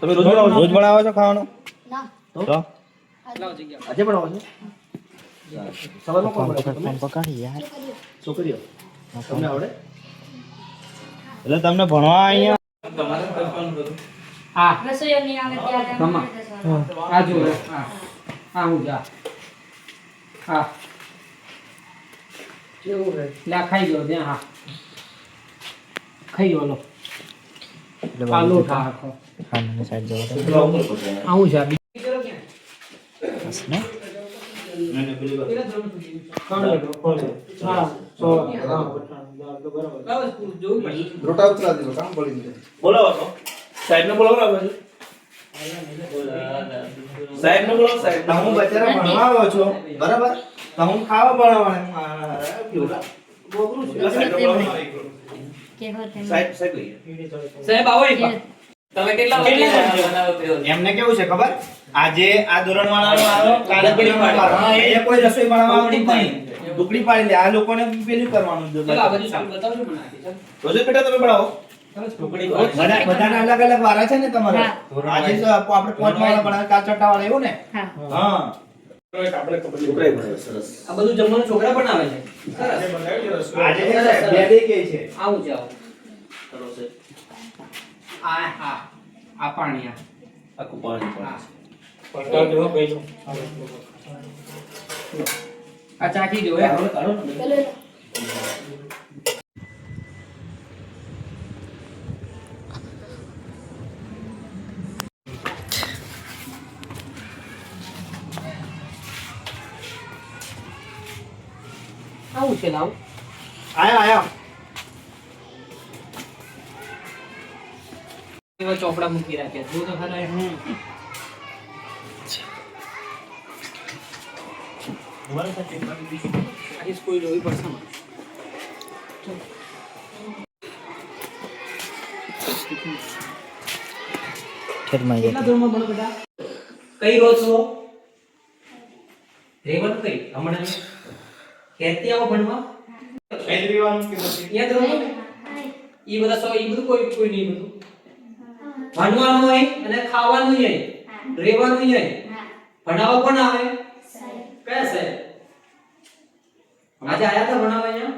તમે રોજ બનાવો રોજ બનાવો છો ખાવાનું? ના. તો? આજે બનાવો છો? સવારમાં કોણ બનાવે તમે પકડી યાર. છોકરીઓ. તમને આવડે? એટલે તમને ભણવા અહીંયા હા. રસોઈઓ આવે ત્યારે ખમા. આ જો હા. હા હું જા. હા. કેવું રે લે ખાઈ ગયો ત્યાં હા. ખાઈ ગયો લો. હા ખાવાની સાઈડ જવો આવું છે ને? સાહેબ ને બોલાવો સાહેબ ને બોલાવો સાહેબ. હું બચારા ભણવા આવ્યો છો? બરાબર? તો હું ખાવા પેલા સાહેબ. સાહેબ સાહેબ આવો એક. તમે કેટલા એમને કેવું છે ખબર? આજે આ ધોરણ વાળાનો આવ્યો કાલે પેલો વાળો એ કોઈ રસોઈ નહીં. ટુકડી પાડી દે આ લોકોને પેલું કરવાનું ચાલો આ બાજુ ચાલુ બતાવજો મને રોજ બેટા તમે બનાવો. બધાના અલગ અલગ વારા છે ને તમારે. આજે તો આપણે પાંચ વાળા બનાવે કાલ છઠ્ઠા વાળા એવું ને? હા. હા. છોકરાએ બનાવ્યો, સરસ આ બધું જમવાનું છોકરા બનાવે છે? આજે બે બે કે છે. આવું છે છે. આ હા આ પાણી આ આખું પાણી હા. પાણી. આ ચાખી જો હે કાઢો, કાઢો ને. પેલો લો. આવું છે લાવ આયા આયા એવા ચોપડા મૂકી રાખ્યા જો તો ખરા. આજે સ્કૂલ જોવી પડશે કઈ રહો છો? રેવન કઈ? હમણાં ક્યાંથી આવો ભણવા? યાદ રહો એ બધા સો એ બધું કોઈ કોઈ નહીં બધું. ભણવાનું હોય અને ખાવાનું હોય રહેવાનું હોય ભણાવવા કોણ આવે? કયા સાહેબ? આજે આયા હતા ભણાવવા અહીંયા?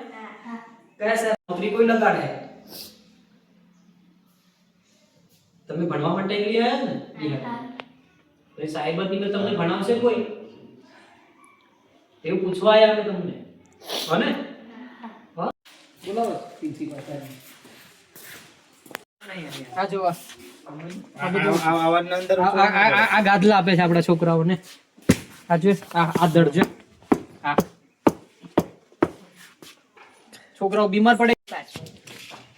કયા સાહેબ? નોકરી કોઈ લગાડે? તમે ભણવા માટે એકલી આયા ને? એ સાહેબ જ નીકળે તમને ભણાવશે કોઈ? એવું પૂછવા આયા કે તમને. હને હા. બોલાવો પ્રિન્સિપાલ સાહેબ. આ જો આ ગાદલા આપે છે આપણા છોકરાઓને. આ જો આ આ દડ જો આ. છોકરાઓ બીમાર પડે.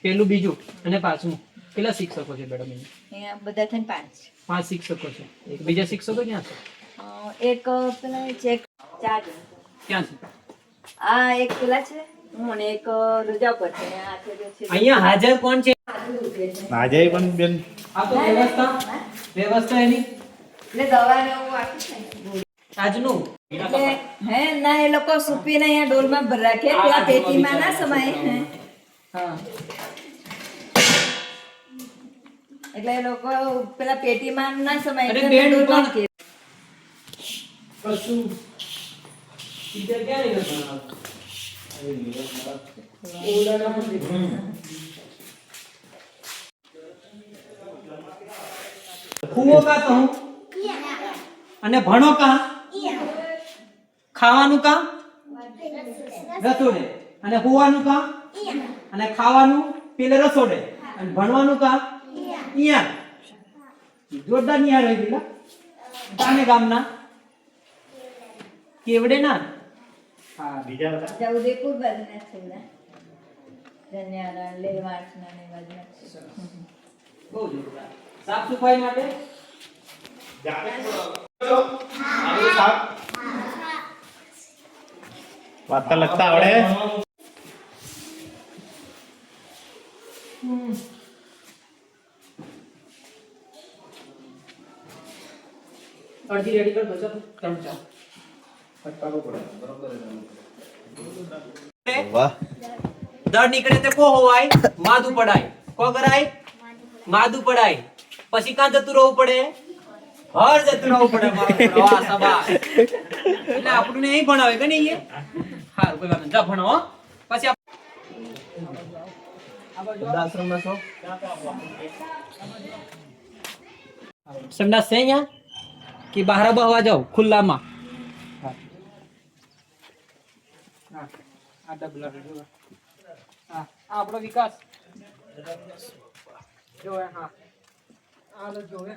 પેલું બીજું અને પાંચમું કેટલા શિક્ષકો છે મેડમ બધા થઈને પાંચ પાંચ શિક્ષકો છે. એક બીજા શિક્ષકો ક્યાં છે? એક પેલા ચેક ચાર. ક્યાં છે? આ એક પેલા છે હું એક રજા પર છે. અને આ છે જે છે અહીંયા હાજર કોણ છે? આજે પણ બેન. આ તો વ્યવસ્થા. વ્યવસ્થા એની? એટલે દવા ને એવું આપ્યું આજનું? હે ના એ લોકો સૂપીને અહીંયા ડોલમાં ભરી રાખે. પેલા પેટીમાં ના સમાય હે. હા. એટલે એ લોકો પેલા પેટીમાં ના સમાય એટલે ડોલમાં પણ- કશું નહીં ખુવો કા કહું? અને ભણો કા? ખાવાનું કા? રસોડે. અને હોવાનું કા? અને ખાવાનું પેલે રસોડે. અને ભણવાનું કા? અહીંયા જોરદાર નિહાર હોય પેલા તાને ગામના. કેવડે ના હા બીજા બધા? ઉદયપુર બાજુના છે બધા ધન્યારા લેવાસના ને બાજુના છે. બહુ જોરદાર સાફ સફાઈ માટે? વાર્તા લખતા આવડે? અડધી રેડી કર બચો ત્રણ ચાર વાહ. નીકળે તે કો હોવાય? માદુ પડાય. કો કરાય? માદુ પડાય. પછી કાં જતું રહેવું પડે? હર જતું રહેવું પડે મારો છોકરો. એટલે આપણને અહીં ભણાવે કે નહીં હારું કોઈ વાત નહીં. જા ભણો હો. પછી છો? સંડાસ છે અહીંયા? કે બહાર બહવા જાવ ખુલ્લામાં? આ ડબલા જો હા આ આપણો વિકાસ જો હે, હા આ લો જો હે.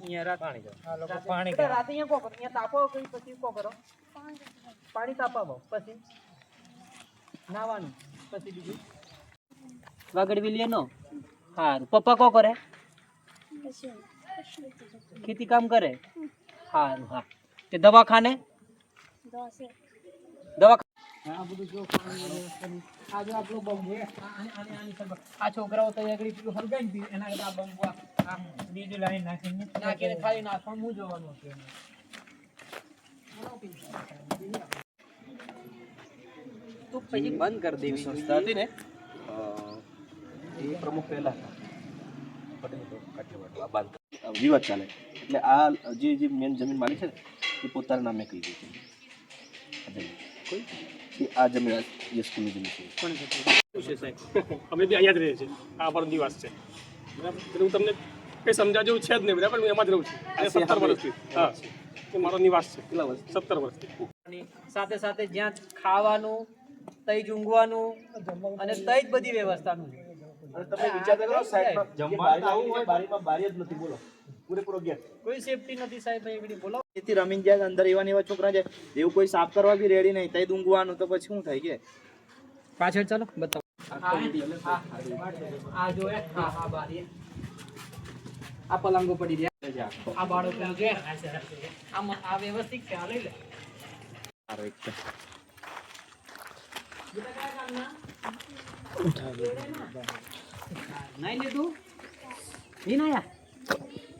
અહીંયા રાત આ લોકો પાણી રાતે અહીંયા કો કરો અહીંયા તાપો કઈ પછી કો કરો પાણી તાપાવો પછી નાવાનું પછી બીજું વાગડ વિલિયનો હારું પપ્પા કો કરે ખેતી કામ કરે સારું હા તે દવાખાને દવા આ છોકરાઓ તો આગળ. એના કરતા આ આમ બીજું લાઈન નાખીને નાખીને ખાલી નાખવાનું હું જોવાનું. પછી બંધ કરી દેવી સંસ્થા હતી ને પ્રમુખ પહેલા બાંધ વિવાદ ચાલે. એટલે આ જે જે મેન જમીન માલિક છે ને એ પોતાના નામે કહી દે છે. કોઈ એ આ જમીન જે સ્કૂલની જમીન છે. કોણ છે છે સાહેબ? અમે બી અહીંયા જ રહીએ છીએ. આ અમારો નિવાસ છે. બરાબર? હું તમને કંઈ સમજા જેવું છે જ નહીં બરાબર? હું એમાં જ રહું છું. અને સત્તર વર્ષથી. હા. એ મારો નિવાસ છે. કેટલા વર્ષ સત્તર વર્ષથી. સાથે સાથે જ્યાં ખાવાનું તઈ જ ઊંઘવાનું અને તઈ જ બધી વ્યવસ્થાનું છે. તમે વિચાર કરો સાઈડમાં જમવાનું આવું હોય. બારીમાં બારી જ નથી બોલો. પૂરેપૂરો કોઈ સેફટી નથી સાહેબ અહીં બોલો એથી રમીને જાય અંદર એવા એવા છોકરા છે એવું કોઈ સાફ કરવા બી રેડી નહીં. તઈ ઊંઘવાનું તો પછી શું થાય કે? પાછળ ચાલો બતાવો. આ જો હા હા બારી આ પલંગો પડી રહ્યા. આ બાળકો છે આમ આ વ્યવસ્થિત ખ્યાલ લઈ લે. નાઈ લીધું? નહીં નાયા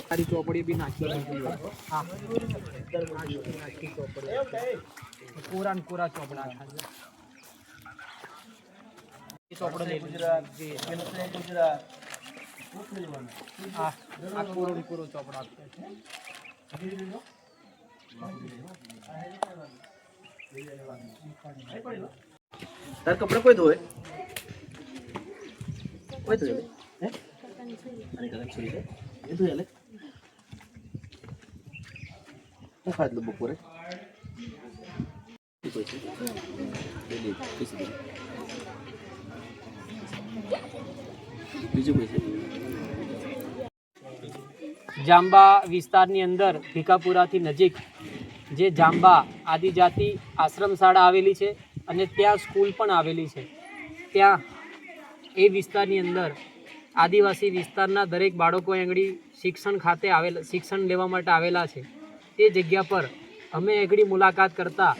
સારી ચોપડી બી નાખી હા નાખી ચોપડી કોરા ને કોરા ચોપડા ચોપડો ગુજરાત ગુજરાત હા આ કોરો ચોપડો તાર કપડા કોઈ ધોવે? કોઈ ધોવે હે? કદાચ છોડી દે. એ ધોઈ લે હું ખાધલું બપોરે? કોઈ છે? બે દે દે બીજું જાંબા વિસ્તારની અંદર ભીકાપુરાથી નજીક જે જાંબા આદિજાતિ આશ્રમ શાળા આવેલી છે અને ત્યાં સ્કૂલ પણ આવેલી છે. ત્યાં એ વિસ્તારની અંદર આદિવાસી વિસ્તારના દરેક બાળકો આંગળી શિક્ષણ ખાતે આવેલા, શિક્ષણ લેવા માટે આવેલા છે. તે જગ્યા પર અમે આગળ મુલાકાત કરતાં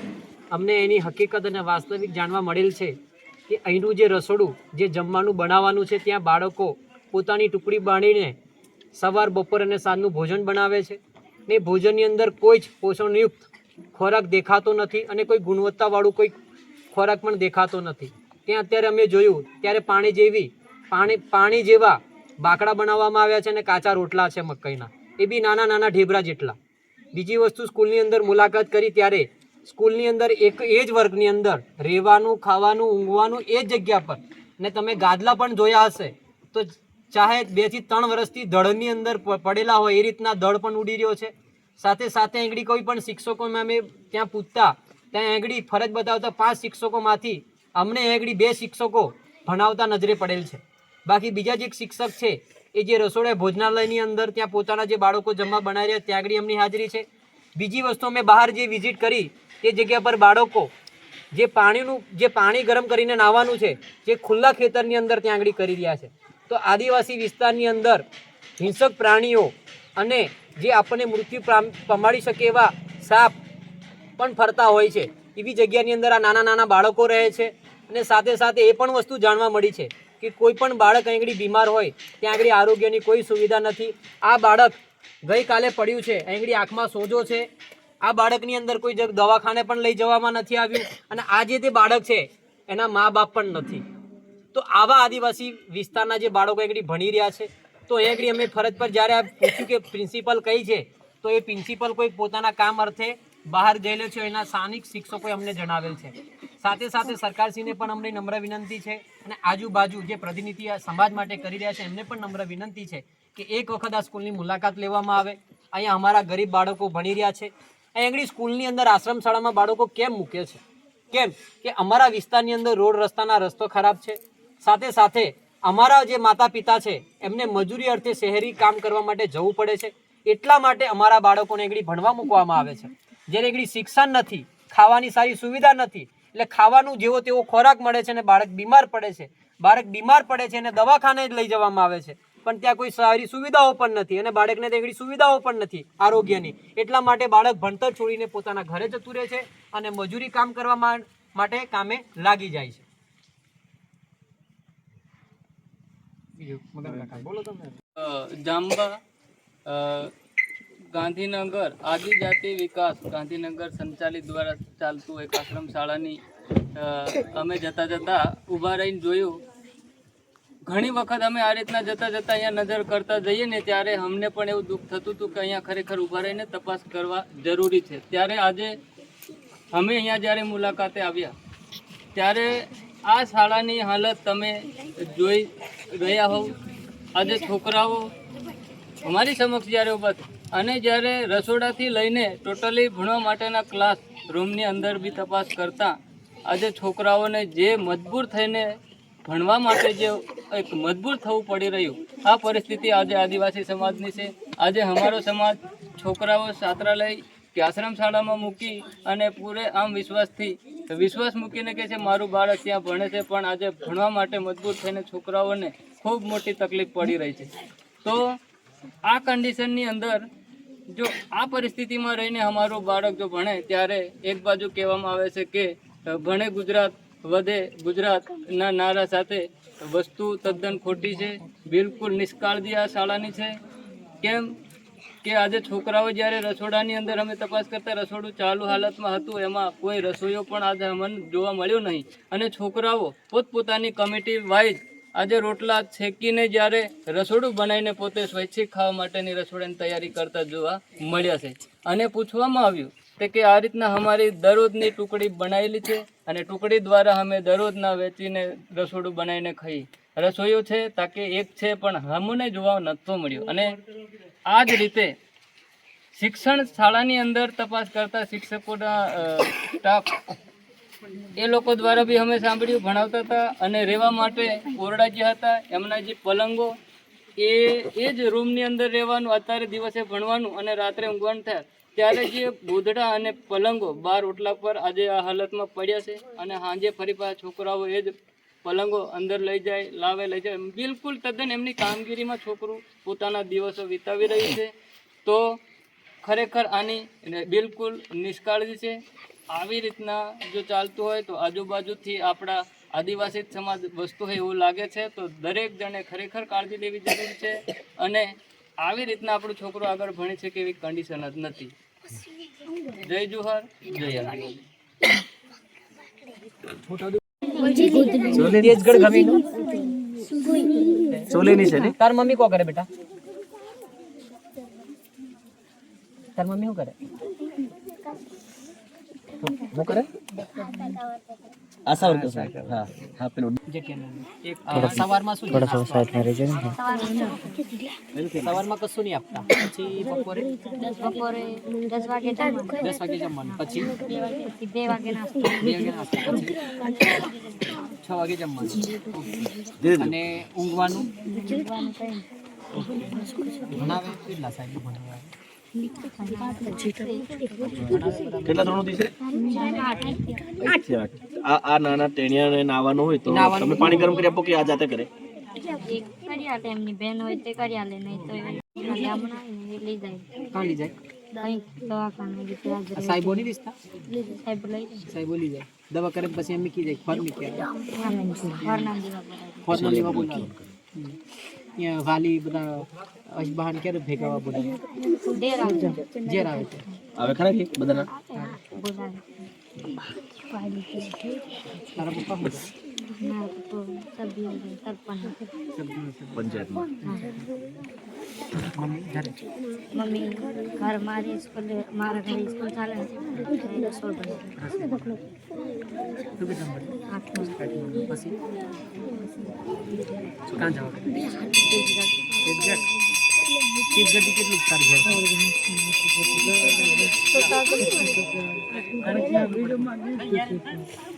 અમને એની હકીકત અને વાસ્તવિક જાણવા મળેલ છે કે અહીંનું જે રસોડું, જે જમવાનું બનાવવાનું છે, ત્યાં બાળકો પોતાની ટુકડી બાંધીને સવાર બપોર અને સાંજનું ભોજન બનાવે છે. ને ભોજનની અંદર કોઈ જ પોષણયુક્ત ખોરાક દેખાતો નથી અને કોઈ ગુણવત્તાવાળું કોઈ ખોરાક પણ દેખાતો નથી. ત્યાં અત્યારે અમે જોયું, ત્યારે પાણી જેવી, પાણી પાણી જેવા બાકડા બનાવવામાં આવ્યા છે અને કાચા રોટલા છે મકાઈના. એ બી નાના નાના ઢેબરા જેટલા. બીજી વસ્તુ સ્કૂલની અંદર મુલાકાત કરી ત્યારે સ્કૂલની અંદર એક એ જ વર્ગની અંદર રહેવાનું, ખાવાનું, ઊંઘવાનું એ જ જગ્યા પર. ને તમે ગાદલા પણ જોયા હશે, તો ચાહે બેથી ત્રણ વર્ષથી દળની અંદર પડેલા હોય એ રીતના દળ પણ ઉડી રહ્યો છે. સાથે સાથે એંગડી કોઈ પણ શિક્ષકોમાં અમે ત્યાં પૂછતા, ત્યાં એંગડી ફરજ બતાવતા પાંચ શિક્ષકોમાંથી અમને એંગડી બે શિક્ષકો ભણાવતા નજરે પડેલ છે. બાકી બીજા જે શિક્ષક છે, એ જે રસોડા ભોજનાલયની અંદર ત્યાં પોતાના જે બાળકો જમવા બનાવી રહ્યા ત્યાં આગળ એમની હાજરી છે. બીજી વસ્તુ અમે બહાર જે વિઝિટ કરી તે જગ્યા પર બાળકો જે પાણીનું, જે પાણી ગરમ કરીને નાહવાનું છે, જે ખુલ્લા ખેતરની અંદર ત્યાં આગળ કરી રહ્યા છે. તો આદિવાસી વિસ્તારની અંદર હિંસક પ્રાણીઓ અને જે આપણને મૃત્યુ પામ- પમાડી શકે એવા સાપ પણ ફરતા હોય છે. એવી જગ્યાની અંદર આ નાના નાના બાળકો રહે છે અને સાથે સાથે એ પણ વસ્તુ જાણવા મળી છે કે કોઈ પણ બાળક આંગળી બીમાર હોય ત્યાં આંગળી આરોગ્યની કોઈ સુવિધા નથી. આ બાળક ગઈકાલે પડ્યું છે, આંગળી આંખમાં સોજો છે. આ બાળકની અંદર કોઈ દવાખાને પણ લઈ જવામાં નથી આવ્યું અને આ જે તે બાળક છે એના મા બાપ પણ નથી. તો આવા આદિવાસી વિસ્તારના જે બાળકો આંગળી ભણી રહ્યા છે તો એ આગળ અમે ફરજ પર જ્યારે પૂછ્યું કે પ્રિન્સિપલ કઈ છે, તો એ પ્રિન્સિપલ કોઈ પોતાના કામ અર્થે બહાર ગયેલો છે, એના સ્થાનિક શિક્ષકોએ અમને જણાવેલ છે. સાથે સાથે સરકારશ્રીને પણ અમને નમ્ર વિનંતી છે અને આજુબાજુ જે પ્રતિનિધિ સમાજ માટે કરી રહ્યા છે, એમને પણ નમ્ર વિનંતી છે કે એક વખત આ સ્કૂલની મુલાકાત લેવામાં આવે. અહીંયા અમારા ગરીબ બાળકો ભણી રહ્યા છે. અહીં આગળ સ્કૂલની અંદર આશ્રમ શાળામાં બાળકો કેમ મૂકે છે? કેમ? કે અમારા વિસ્તારની અંદર રોડ રસ્તાના રસ્તો ખરાબ છે. સાથે સાથે અમારા જે માતા પિતા છે, એમને મજૂરી અર્થે શહેરી કામ કરવા માટે જવું પડે છે. એટલા માટે અમારા બાળકોને એકડી ભણવા મૂકવામાં આવે છે. જ્યારે એકડી શિક્ષણ નથી, ખાવાની સારી સુવિધા નથી, એટલે ખાવાનું જેવો તેવો ખોરાક મળે છે અને બાળક બીમાર પડે છે. બાળક બીમાર પડે છે અને દવાખાને જ લઈ જવામાં આવે છે. પણ ત્યાં કોઈ સારી સુવિધાઓ પણ નથી અને બાળકને આગળ સુવિધાઓ પણ નથી આરોગ્યની. એટલા માટે બાળક ભણતર છોડીને પોતાના ઘરે જતું રહે છે અને મજૂરી કામ કરવા માટે કામે લાગી જાય છે. જાંબા ગાંધીનગર આદિજાતિ વિકાસ, ગાંધીનગર સંચાલિત દ્વારા ચાલતું એક આશ્રમ શાળાની અમે જતા જતા ઊભા રહીને જોયું. ઘણી વખત અમે આ રીતના જતા જતા અહીંયા નજર કરતા જઈએ ને ત્યારે અમને પણ એવું દુઃખ થતું હતું કે અહીંયા ખરેખર ઊભા રહીને તપાસ કરવા જરૂરી છે. ત્યારે આજે અમે અહીંયા જ્યારે મુલાકાતે આવ્યા, ત્યારે આ શાળાની હાલત તમે જોઈ રહ્યા હોવ, આજે છોકરાઓ અમારી સમક્ષ જ્યારે ઊભા અને જ્યારે રસોડાથી લઈને ટોટલી ભણવા માટેના ક્લાસ રૂમની અંદર બી તપાસ કરતા, આજે છોકરાઓને જે મજબૂર થઈને ભણવા માટે જે એક મજબૂર થવું પડી રહ્યું, આ પરિસ્થિતિ આજે આદિવાસી સમાજની છે. આજે અમારો સમાજ છોકરાઓ છાત્રાલય કે આશ્રમ શાળામાં મૂકી અને પૂરે આમ વિશ્વાસથી વિશ્વાસ મૂકીને કે છે, મારું બાળક ત્યાં ભણે છે, પણ આજે ભણવા માટે મજબૂર થઈને છોકરાઓને ખૂબ મોટી તકલીફ પડી રહી છે. તો આ કન્ડિશનની અંદર જો આ પરિસ્થિતિમાં રહીને અમારું બાળક જો ભણે, ત્યારે એક બાજુ કહેવામાં આવે છે કે, ભણે ગુજરાત, વધે ગુજરાતના નારા સાથે વસ્તુ તદ્દન ખોટી છે, બિલકુલ નિષ્કાળજી આ શાળાની છે. કેમ? કે આજે છોકરાઓ જ્યારે રસોડાની અંદર અમે તપાસ કરતા રસોડું ચાલુ હાલતમાં હતું, એમાં કોઈ રસોઈઓ પણ આજે અમને જોવા મળ્યો નહીં. અને છોકરાઓ પોતપોતાની કમિટી વાઇઝ આજે રોટલા છેકીને જ્યારે રસોડું બનાવીને પોતે સ્વૈચ્છિક ખાવા માટેની રસોડાની તૈયારી કરતા જોવા મળ્યા છે. અને પૂછવામાં આવ્યું તે કે આ રીતના અમારી દરરોજની ટુકડી બનાવેલી છે અને ટુકડી દ્વારા અમે દરરોજના વેચીને રસોડું બનાવીને ખાઈ. રસોઈઓ છે, તાકે એક છે, પણ અમને જોવા નહોતો મળ્યો. અને આ જ રીતે શિક્ષણ શાળાની અંદર તપાસ કરતા શિક્ષકોના સ્ટાફ એ લોકો દ્વારા બી અમે સાંભળ્યું, ભણાવતા હતા અને રહેવા માટે ઓરડા જે હતા, એમના જે પલંગો, એ એ જ રૂમની અંદર રહેવાનું, અત્યારે દિવસે ભણવાનું અને રાત્રે ઊંઘવાનું થાય. ત્યારે જે ગોધડા અને પલંગો બાર ઓટલા પર આજે આ હાલતમાં પડ્યા છે અને સાંજે ફરી પાછા છોકરાઓ એ જ પલંગો અંદર લઈ જાય, લાવે, લઈ જાય. બિલકુલ તદ્દન એમની કામગીરીમાં છોકરું પોતાના દિવસો વિતાવી રહ્યું છે. તો ખરેખર આની બિલકુલ નિષ્કાળજી છે. આવી રીતના જો ચાલતું હોય તો આજુબાજુથી આપણા આદિવાસી સમાજ વસ્તુ હોય એવું લાગે છે. તો દરેક જણે ખરેખર કાળજી લેવી જરૂરી છે અને આવી રીતના આપણું છોકરો આગળ ભણી છે કે એવી કન્ડિશન જ નથી. જય જુહાર, જય આનંદ તેજગઢ ગમીનું ચોલીની છે ને? તાર મમ્મી કો કરે બેટા? તાર મમ્મી શું કરે? હું કરે આશા વર્કર સાહેબ હા હા પેલું સવારમાં શું સવારમાં કશું નહીં આપતા પછી બપોરે બપોરે દસ વાગે જમવાનું દસ વાગે જમવાનું પછી બે વાગે પછી બે વાગે નાસ્તો બે વાગે નાસ્તો છ વાગે જમવાનું અને ઊંઘવાનું ભણાવે કેટલા સાહેબ ભણાવે કેટલા ધોરણ સુધી છે? આ આ નાના ટેણિયાને નાવાનું હોય તો તમે પાણી ગરમ કરી આપો કે આ જાતે કરે? એક એમની બેન હોય તે નહીં તો લઈ જાય કાં કે સાહેબો નહીં દિસતા સાહેબ સાહેબો લઈ જાય. દવા કરે પછી એમ મૂકી જાય. ફર મૂકી આવે. ઘર નામ દેવા પડે ફોરના લેવા બોલાવે. હમ. અહીંયા વાલી બધા અજબાન ક્યારે ભેગા બોલાવે ડેર ઘેર આવે છે. આવે ખરા કે બધાના? તારા પપ્પા? ના તો સભ્ય સરપંચ પંચાયતમાં. મમ્મી ઘરે મમ્મી ઘર મારી સ્કૂલ મારા ઘરે સ્કૂલ ચાલે ને રસોડ બને તું કેટલા ભણે? આઠમું પછી કાં જવા તીર્થગઢ તીર્થગઢથી કેટલું તારું ઘેર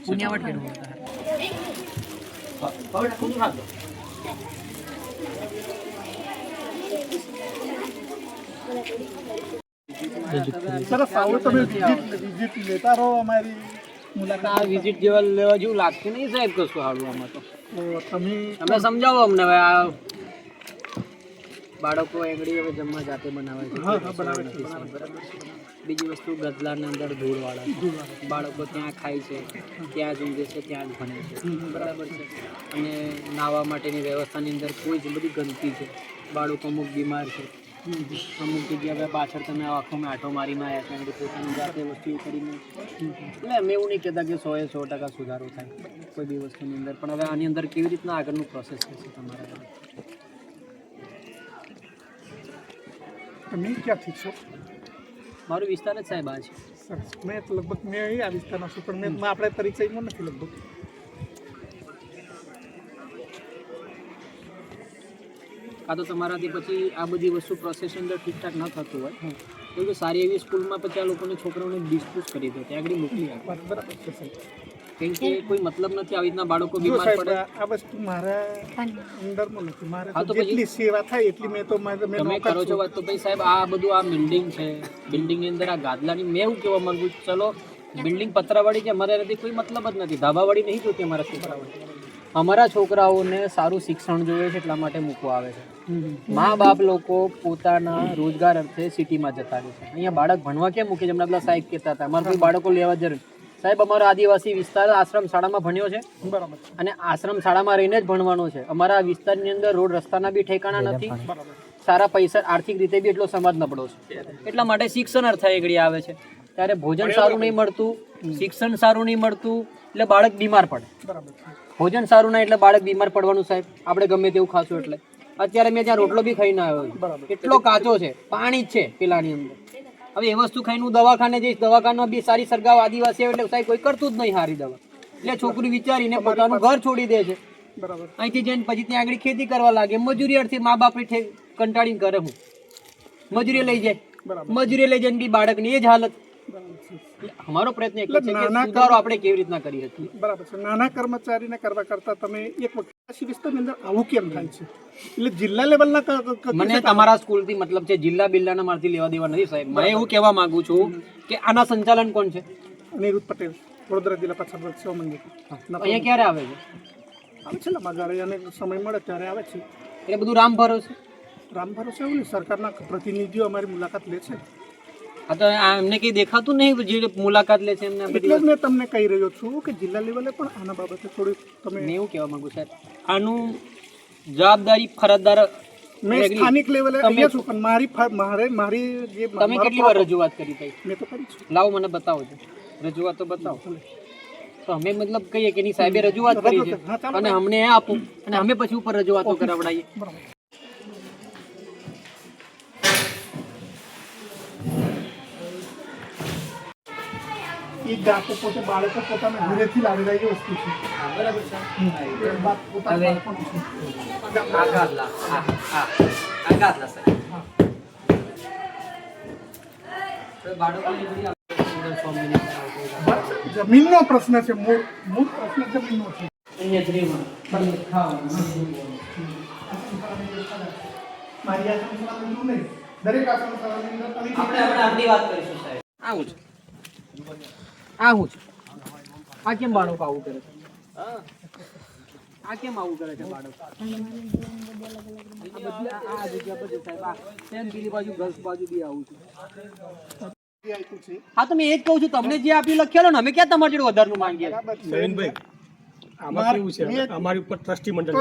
પુણ્યાવટ કેટલું બોલતા સરસ આવો તમે વિઝિટ વિઝિટ લેતા રહો અમારી આ વિઝિટ જેવા લેવા જેવું લાગતું નહીં સાહેબ કશું હારું આમાં તો. તમે તમે સમજાવો અમને હવે આ બાળકો એંગડી હવે જમવા જાતે બનાવે છે. બીજી વસ્તુ ગદલાની અંદર ધૂળવાળા બાળકો ત્યાં ખાય છે ત્યાં જ ઊંઘે છે ત્યાં જ ભણે છે. બરાબર છે. અને નાહવા માટેની વ્યવસ્થાની અંદર કોઈ જ બધી ગંદકી છે. બાળકો અમુક બીમાર છે. અમુક જગ્યાએ હવે પાછળ તમે આખો મેં આટો મારીને આવ્યા ત્યાં આગળ પોતાની જાતે વસ્તુ કરીને એટલે અમે એવું નહીં કહેતા કે સો એ સો ટકા સુધારો થાય કોઈ બી વસ્તુની અંદર. પણ હવે આની અંદર કેવી રીતના આગળનું પ્રોસેસ થશે તમારા તમે ક્યાંથી છો? મારો વિસ્તાર જ સાહેબ આ છે. મેં લગભગ મેં આ વિસ્તારમાં છું પણ મેં આપણે પરિચયમાં નથી લગભગ. કાં તો તમારાથી પછી આ બધી વસ્તુ પ્રોસેસ અંદર ઠીકઠાક ન થતું હોય. તો કે સારી એવી સ્કૂલમાં પછી આ લોકોને છોકરાઓને ડિસ્પોઝ કરી દો ત્યાં આગળ મોકલી આપે. બરાબર છે કેમ કે કોઈ મતલબ નથી આવી રીતના બાળકો બીમાર પડે. આ વસ્તુ મારા અંદરમાં નથી. મારે તો તો જેટલી સેવા થાય એટલી મેં તો મેં તમે કરો છો વાત તો ભાઈ સાહેબ આ બધું આ બિલ્ડિંગ છે. બિલ્ડિંગની અંદર આ ગાદલાની મેં એવું કહેવા માંગુ છું? ચલો બિલ્ડિંગ પતરાવાળી કે અમારે એનાથી કોઈ મતલબ જ નથી. ધાબાવાળી નહીં જોતી અમારા છોકરાઓને. અમારા છોકરાઓને સારું શિક્ષણ જોઈએ છે એટલા માટે મૂકવા આવે છે. મા બાપ લોકો પોતાના રોજગાર અર્થે સિટીમાં જતા રહે છે. અહીંયા બાળક ભણવા કેમ મૂકે છે? હમણાં પેલા સાહેબ કહેતા હતા. અમારે કોઈ બાળકો લેવા જરૂર સાહેબ અમારો આદિવાસી વિસ્તાર આશ્રમ શાળામાં ભણ્યો છે? બરાબર અને આશ્રમ શાળામાં રહીને જ ભણવાનો છે. અમારા વિસ્તારની અંદર રોડ રસ્તાના બી ઠેકાણા નથી. સારા પૈસા આર્થિક રીતે બી એટલો સમાજ નબળો છે. એટલા માટે શિક્ષણ અર્થ આગળ આવે છે. ત્યારે ભોજન સારું નહીં મળતું શિક્ષણ સારું નહીં મળતું એટલે બાળક બીમાર પડે. ભોજન સારું ના એટલે બાળક બીમાર પડવાનું સાહેબ. આપણે ગમે તેવું ખાશું એટલે. અત્યારે મેં ત્યાં રોટલો બી ખાઈને આવ્યો કેટલો કાચો છે. પાણી જ છે પેલાની અંદર. હવે એ વસ્તુ ખાઈને હું દવાખાને જઈશ. દવાખાનામાં બી સારી સરગાવ આદિવાસી એટલે સાહેબ કોઈ કરતું જ નહીં સારી દવા. એટલે છોકરી વિચારીને પોતાનું ઘર છોડી દે છે. અહીંથી જઈને પછી ત્યાં આગળ ખેતી કરવા લાગે. મજૂરી અર્થે મા બાપ કંટાળીને કરે હું. મજૂરી લઈ જાય. મજૂરી લઈ જઈને બી બાળકની એ જ હાલત. અમારો પ્રયત્ન એટલે છે કે નાના સુધારો આપણે કેવી રીતના કરી શકીએ? બરાબર છે. નાના કર્મચારીને કરવા કરતા તમે એક વખત વિસ્તારની અંદર આવું કેમ થાય છે? એટલે જિલ્લા લેવલના મને તમારા સ્કૂલથી મતલબ છે જિલ્લા બિલ્લાના મારથી લેવા દેવા નથી સાહેબ. મેં એવું કહેવા માંગુ છું કે આના સંચાલન કોણ છે? અનિરુદ્ધ પટેલ વડોદરા જિલ્લા પછાત વર્ગ મંદિર અહીંયા ક્યારે આવે છે? આવે છે ને ગાળે અને સમય મળે ત્યારે આવે છે. એટલે બધું રામ ભરોસે? રામ ભરોસે એવું ને સરકારના પ્રતિનિધિઓ અમારી મુલાકાત લે છે. આ તો એમને કઈ દેખાતું નહીં જે મુલાકાત લે છે એમને એટલે જ મેં તમને કહી રહ્યો છું કે જિલ્લા લેવલે પણ આના બાબતે થોડી તમે એવું કહેવા માંગુ સાહેબ. આનું જવાબદારી ફરજદાર મેં સ્થાનિક લેવલે અહીંયા છું પણ મારી મારે મારી જે તમે કેટલી વાર રજૂઆત કરી હતી મેં તો કરી છે. લાવો મને બતાવો છો રજૂઆત બતાવો. તો અમે મતલબ કહીએ કે એની સાહેબે રજૂઆત કરી છે. અને અમને એ આપો. અને અમે પછી ઉપર રજૂઆતો કરાવડાવીએ એ જાતે પોતે બાળકો પોતાના ઘરેથી લાવેલા એ વસ્તુ છે. બરાબર છે. પોતાના જમીનનો પ્રશ્ન છે. મૂળ મૂળ પ્રશ્ન જમીનનો છે. મારી આશ્રમ નહીં. દરેક આશ્રમ આપણે આપણી વાત કરીશું સાહેબ. આવું છે છે. આ કેમ બાળકો આવું કરે છે? આ કેમ આવું કરે છે બાળકો? આ બધી આ- આ જગ્યા પર સાહેબ. આ સેમ પેલી બાજુ ગર્લ્સ બાજુ બી આવું છે. છે હા તો એ જ કહું છું તમને જે આપ્યું લખેલો ને. અમે ક્યાં તમારી જોડે વધારનું માંગીએ નવીનભાઈ અમારી ઉપર ટ્રસ્ટી મંડળ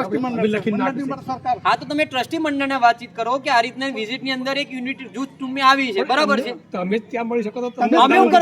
હા તો તમે ટ્રસ્ટી મંડળને વાતચીત કરો કે આ રીતના વિઝિટની અંદર એક યુનિટ જૂથ તમે આવી છે. બરાબર છે? તમે ત્યાં મળી શકો તો તમે અમે કરો?